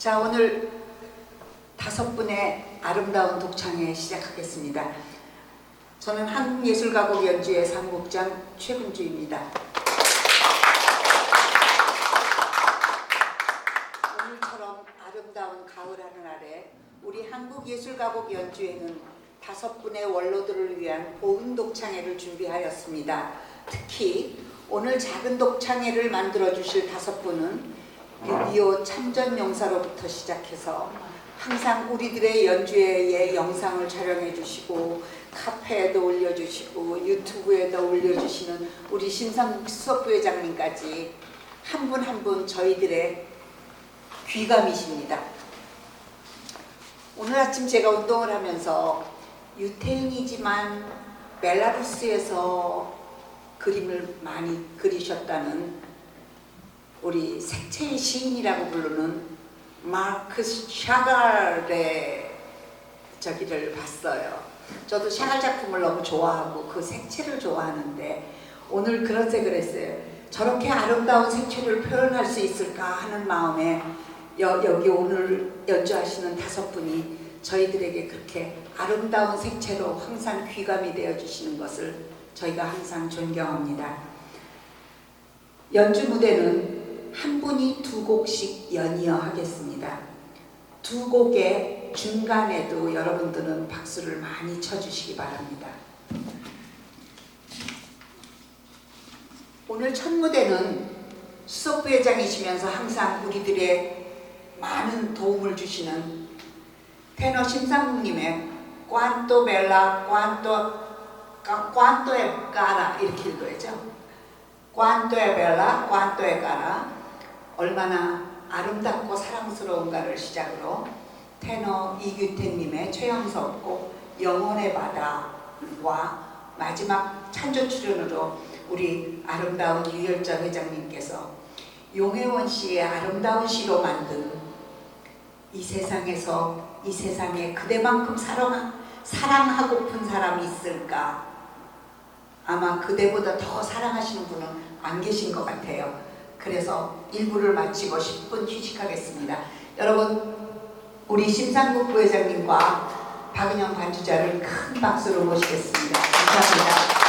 자 오늘 다섯 분의 아름다운 독창회 시작하겠습니다. 저는 한국예술가곡 연주회 상국장 최근주입니다. 오늘처럼 아름다운 가을 하늘 아래 우리 한국예술가곡 연주회는 다섯 분의 원로들을 위한 보은 독창회를 준비하였습니다. 특히 오늘 작은 독창회를 만들어 주실 다섯 분은 유비오 참전 용사로부터 시작해서 항상 우리들의 연주회의 영상을 촬영해 주시고 카페에도 올려주시고 유튜브에도 올려주시는 우리 신상국 수석부회장님까지 한 분 한 분 저희들의 귀감이십니다. 오늘 아침 제가 운동을 하면서 유태인이지만 벨라루스에서 그림을 많이 그리셨다는 우리 색채의 시인이라고 부르는 마르크스 샤갈의 저기를 봤어요. 저도 샤갈 작품을 너무 좋아하고 그 색채를 좋아하는데 오늘 그런 색을 했어요. 저렇게 아름다운 색채를 표현할 수 있을까 하는 마음에 여, 여기 오늘 연주하시는 다섯 분이 저희들에게 그렇게 아름다운 색채로 항상 귀감이 되어 주시는 것을 저희가 항상 존경합니다. 연주 무대는 한 분이 두 곡씩 연이어 하겠습니다. 두 곡의 중간에도 여러분들은 박수를 많이 쳐주시기 바랍니다. 오늘 첫 무대는 수석부회장이시면서 항상 우리들의 많은 도움을 주시는 테너 심상국님의 꽌또 벨라 꽌또 꽌또에 까라 이렇게 읽어야죠. 꽌또에 벨라 꽌또에 까라 얼마나 아름답고 사랑스러운가를 시작으로 테너 이규태님의 최영석 곡 영혼의 바다와 마지막 찬조 출연으로 우리 아름다운 유열자 회장님께서 용혜원 씨의 아름다운 시로 만든 이 세상에서 이 세상에 그대만큼 사랑, 사랑하고픈 사람이 있을까? 아마 그대보다 더 사랑하시는 분은 안 계신 것 같아요. 그래서 일부를 마치고 10분 휴식하겠습니다. 여러분, 우리 심상국 부회장님과 박은영 관주자를 큰 박수로 모시겠습니다. 감사합니다.